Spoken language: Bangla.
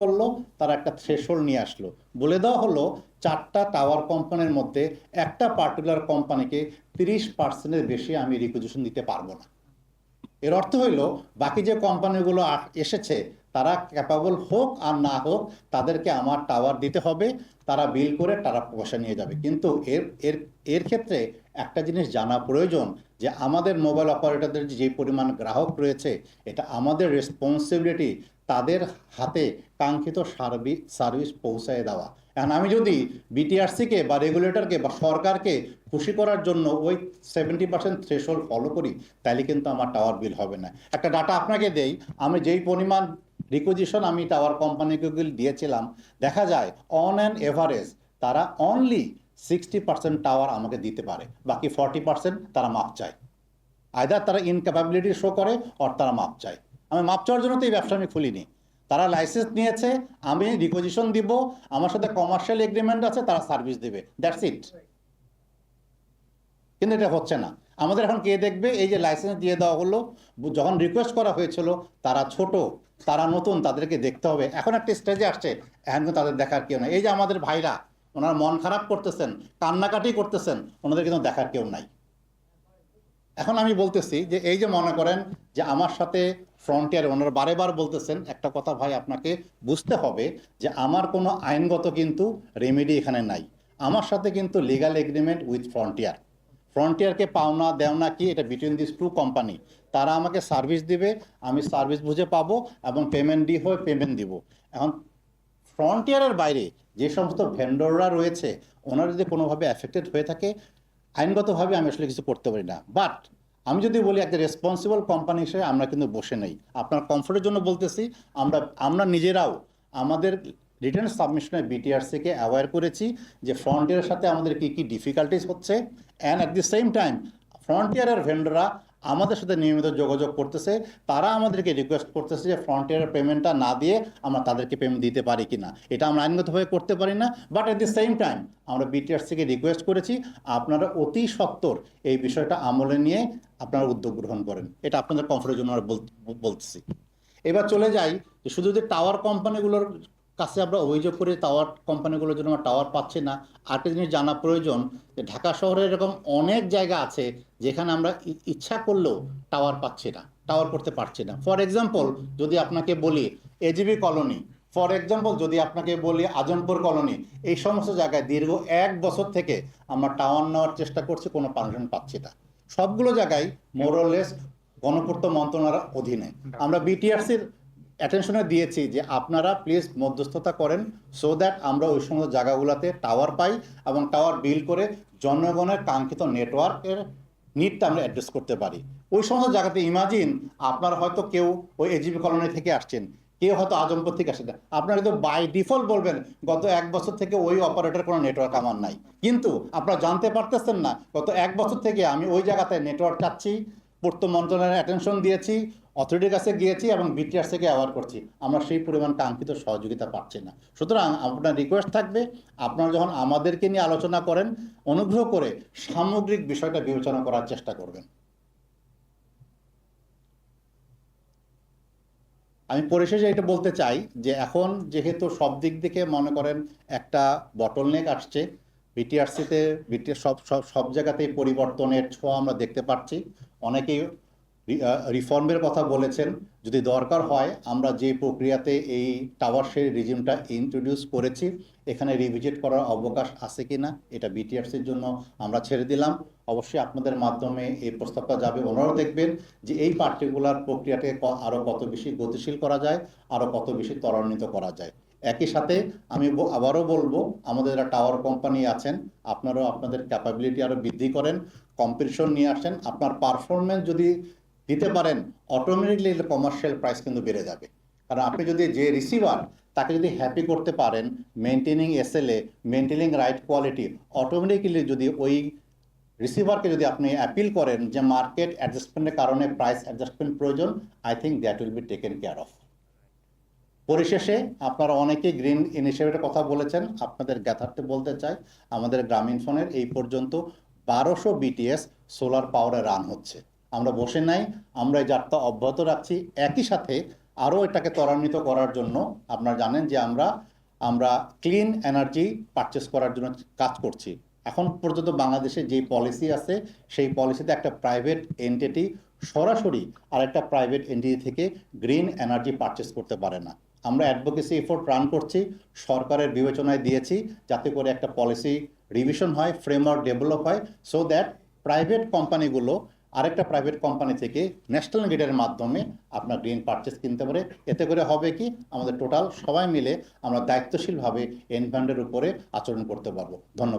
করল, তারা একটা থ্রেশহোল্ড নিয়ে আসলো। বলে দেওয়া হলো, চারটা টাওয়ার কোম্পানির মধ্যে একটা পার্টিকুলার কোম্পানিকে তিরিশ পার্সেন্টের বেশি আমি রিকুইজিশন দিতে পারব না। এর অর্থ হইল, বাকি যে কোম্পানিগুলো এসেছে, তারা ক্যাপাবল হোক আর না হোক, তাদেরকে আমার টাওয়ার দিতে হবে, তারা বিল করে তারা পয়সা নিয়ে যাবে। কিন্তু এর এর এর ক্ষেত্রে একটা জিনিস জানা প্রয়োজন, যে আমাদের মোবাইল অপারেটরদের যে পরিমাণ গ্রাহক রয়েছে, এটা আমাদের রেসপন্সিবিলিটি তাদের হাতে কাঙ্ক্ষিত সার্ভিস সার্ভিস পৌঁছায় দেওয়া। এখন আমি যদি বিটিআরসিকে বা রেগুলেটরকে বা সরকারকে খুশি করার জন্য ওই সেভেন্টি পার্সেন্ট থ্রেশহোল্ড ফলো করি, তাহলে কিন্তু আমার টাওয়ার বিল হবে না। একটা ডাটা আপনাকে দেই, আমি যেই পরিমাণ রিকুইজিশন আমি টাওয়ার কোম্পানিকে দিয়েছিলাম, দেখা যায় অন অ্যান এভারেজ তারা অনলি সিক্সটি পার্সেন্ট টাওয়ার আমাকে দিতে পারে, বাকি ফর্টি পার্সেন্ট তারা মাপ চায়। আয়দার তারা ইনক্যাপাবিলিটি শো করে অর তারা মাপ চায়। আমি মাপ চাওয়ার জন্য তো এই ব্যবসা আমি খুলিনি। তারা লাইসেন্স নিয়েছে, আমি রিপোজিশন দিব, আমার সাথে কমার্শিয়াল এগ্রিমেন্ট আছে, তারা সার্ভিস দেবে। দ্যাটস ইট কিন্তু এটা হচ্ছে না। আমাদের এখন কে দেখবে? এই যে লাইসেন্স দিয়ে দেওয়া হলো, যখন রিকোয়েস্ট করা হয়েছিল, তারা ছোট, তারা নতুন, তাদেরকে দেখতে হবে। এখন একটা স্টেজে আসছে, এখন তাদের দেখার কেউ নাই। এই যে আমাদের ভাইরা, ওনারা মন খারাপ করতেছেন, কান্নাকাটি করতেছেন, ওনাদের কিন্তু দেখার কেউ নাই। এখন আমি বলতেছি যে, এই যে মনে করেন যে, আমার সাথে ফ্রন্টিয়ার ওনারা বারে বার বলতেছেন, একটা কথা ভাই, আপনাকে বুঝতে হবে যে আমার কোনো আইনগত কিন্তু রেমেডি এখানে নাই। আমার সাথে কিন্তু লিগাল এগ্রিমেন্ট উইথ ফ্রন্টিয়ার ফ্রন্টিয়ারকে পাওনা দেওনা কি এটা বিটুইন দিস টু কোম্পানি তারা আমাকে সার্ভিস দিবে, আমি সার্ভিস বুঝে পাবো এবং পেমেন্ট দিয়ে হয়ে পেমেন্ট দিব। এখন ফ্রন্টিয়ারের বাইরে যে সমস্ত ভেন্ডররা রয়েছে, ওনারা যদি কোনোভাবে অ্যাফেক্টেড হয়ে থাকে, আইনগতভাবে আমি আসলে কিছু করতে পারি না। বাট আমি যদি বলি একটা রেসপন্সিবল কোম্পানি হিসেবে আমরা কিন্তু বসে নেই। আপনার কমফোর্টের জন্য বলতেছি, আমরা আমরা নিজেরাও আমাদের রিটার্ন সাবমিশনে বিটিআরসিকে অ্যাওয়ার করেছি যে ফ্রন্টিয়ারের সাথে আমাদের কী কী ডিফিকাল্টিস হচ্ছে। And at the same time ফ্রন্টিয়ারের ভেন্ডররা আমাদের সাথে নিয়মিত যোগাযোগ করতেছে, তারা আমাদেরকে রিকোয়েস্ট করতেছে যে ফ্রন্টিয়ারের পেমেন্টটা না দিয়ে আমরা তাদেরকে পেমেন্ট দিতে পারি কি না এটা আমরা আইনগতভাবে করতে পারি না but at the same time আমরা বিটিআরস থেকে রিকোয়েস্ট করেছি, আপনারা অতি সত্বর এই বিষয়টা আমলে নিয়ে আপনারা উদ্যোগ গ্রহণ করেন। এটা আপনাদের কমফোর্টের জন্য আমরা বলতেছি। এবার চলে যাই শুধু যে টাওয়ার কোম্পানিগুলোর কাছে আমরা অভিযোগ করি টাওয়ার কোম্পানিগুলোর জন্য আমরা টাওয়ার পাচ্ছি না। আরেকটা জিনিস জানা প্রয়োজন যে ঢাকা শহরে এরকম অনেক জায়গা আছে যেখানে আমরা ইচ্ছা করলেও টাওয়ার পাচ্ছি না টাওয়ার করতে পারছি না। ফর এক্সাম্পল যদি আপনাকে বলি এজিবি কলোনি ফর এক্সাম্পল যদি আপনাকে বলি আজমপুর কলোনি এই সমস্ত জায়গায় দীর্ঘ এক বছর থেকে আমরা টাওয়ার নেওয়ার চেষ্টা করছি কোনো পারমিশন পাচ্ছি না। সবগুলো জায়গায় মোরলেস গণপূর্ত মন্ত্রণালয়ের অধীনে। আমরা বিটিআরসির অ্যাটেনশনে দিয়েছি যে আপনারা প্লিজ মধ্যস্থতা করেন সো দ্যাট আমরা ওই সমস্ত জায়গাগুলোতে টাওয়ার পাই এবং টাওয়ার বিল করে জনগণের কাঙ্ক্ষিত নেটওয়ার্কের নিডটা আমরা অ্যাড্রেস করতে পারি। ওই সমস্ত জায়গাতে ইমাজিন আপনার হয়তো কেউ ওই এজিবি কলোনি থেকে আসছেন, কেউ হয়তো আজমপুর থেকে আসেন আপনারা কিন্তু বাই ডিফল্ট বলবেন, গত এক বছর থেকে ওই অপারেটর কোনো নেটওয়ার্ক আমার নাই। কিন্তু আপনারা জানতে পারতেছেন না, গত এক বছর থেকে আমি ওই জায়গাতে নেটওয়ার্ক চাচ্ছি পূর্ত মন্ত্রণালয়ের অ্যাটেনশন দিয়েছি অথরিটির কাছে গিয়েছি এবং বিটিআর থেকে অ্যাওয়ার করছি। আমরা সেই পরিমাণ কাঙ্ক্ষিত সহযোগিতা পাচ্ছি না। সুতরাং আপনার রিকোয়েস্ট থাকবে, আপনারা যখন আমাদেরকে নিয়ে আলোচনা করেন, অনুগ্রহ করে সামগ্রিক বিষয়টা বিবেচনা করার চেষ্টা করবেন। আমি পরিশেষে এটা বলতে চাই যে এখন যেহেতু সব দিক থেকে মনে করেন একটা বটলনেক আসছে বিটিআরসিতে বিটি সব সব সব জায়গাতেই পরিবর্তনের ছোঁয়া আমরা দেখতে পাচ্ছি। অনেকেই রিফর্মের কথা বলেছেন। যদি দরকার হয়, আমরা যে প্রক্রিয়াতে এই টাওয়ার শের রিজিমটা ইন্ট্রোডিউস করেছি, এখানে রিভিজিট করার অবকাশ আছে কি না এটা বিটিআরসির জন্য আমরা ছেড়ে দিলাম। অবশ্যই আপনাদের মাধ্যমে এই প্রস্তাবটা যাবে। ওনারাও দেখবেন যে এই পার্টিকুলার প্রক্রিয়াটাকে ক- আরও কত বেশি গতিশীল করা যায় আরও কত বেশি ত্বরান্বিত করা যায়। একই সাথে আমি আবারও বলব, আমাদের যারা টাওয়ার কোম্পানি আছেন, আপনারাও আপনাদের ক্যাপাবিলিটি আরও বৃদ্ধি করেন কম্পিটিশন নিয়ে আসেন, আপনার পারফরমেন্স যদি দিতে পারেন অটোমেটিকলি কমার্শিয়াল প্রাইস কিন্তু বেড়ে যাবে। কারণ আপনি যদি যে রিসিভার তাকে যদি হ্যাপি করতে পারেন maintaining SLA maintaining right quality automatically যদি ওই রিসিভারকে যদি আপনি অ্যাপিল করেন যে মার্কেট অ্যাডজাস্টমেন্টের কারণে প্রাইস অ্যাডজাস্টমেন্ট প্রয়োজন I think that will be taken care of পরিশেষে আপনারা অনেকেই গ্রিন ইনিশিয়েটিভের কথা বলেছেন, আপনাদের জ্ঞাতার্থে বলতে চাই, আমাদের গ্রামীণ ফোনের এই পর্যন্ত বারোশো বিটিএস সোলার পাওয়ারে রান হচ্ছে। আমরা বসে নাই, আমরা এই যাত্রা অব্যাহত রাখছি। একই সাথে আরও এটাকে ত্বরান্বিত করার জন্য আপনারা জানেন যে আমরা আমরা ক্লিন এনার্জি পারচেস করার জন্য কাজ করছি। এখন পর্যন্ত বাংলাদেশে যে পলিসি আছে, সেই পলিসিতে একটা প্রাইভেট এন্টিটি সরাসরি আর একটা প্রাইভেট এন্টিটি থেকে গ্রিন এনার্জি পারচেস করতে পারে না। আমরা অ্যাডভোকেসি এফোর্ট রান করছি, সরকারের বিবেচনায় দিয়েছি যাতে করে একটা পলিসি রিভিশন হয় ফ্রেমওয়ার্ক ডেভেলপ হয় সো দ্যাট প্রাইভেট কোম্পানিগুলো আরেকটা প্রাইভেট কোম্পানি থেকে ন্যাশনাল গ্রিডের মাধ্যমে আপনার গ্রিন পারচেস কিনতে পারে। এতে করে হবে কি, আমাদের টোটাল সবাই মিলে আমরা দায়িত্বশীলভাবে এনভায়রনমেন্টের উপরে আচরণ করতে পারব। ধন্যবাদ।